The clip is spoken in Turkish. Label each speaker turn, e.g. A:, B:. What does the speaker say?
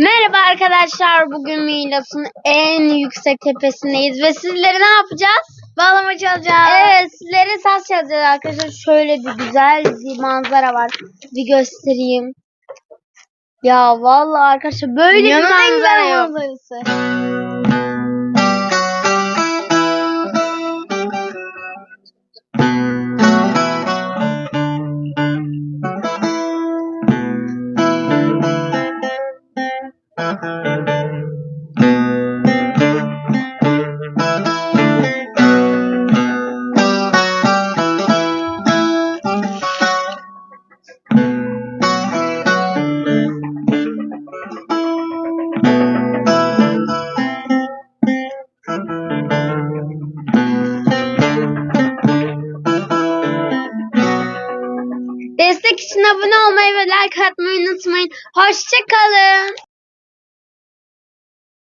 A: Merhaba arkadaşlar. Bugün Milas'ın en yüksek tepesindeyiz ve sizlere ne yapacağız?
B: Bağlama çalacağız.
A: Evet, sizlere saz çalacağız arkadaşlar. Şöyle bir güzel bir manzara var. Bir göstereyim. Ya vallahi arkadaşlar böyle
B: Dünyanın
A: bir manzara
B: manzarası.
A: Destek için abone olmayı ve like atmayı unutmayın. Hoşçakalın.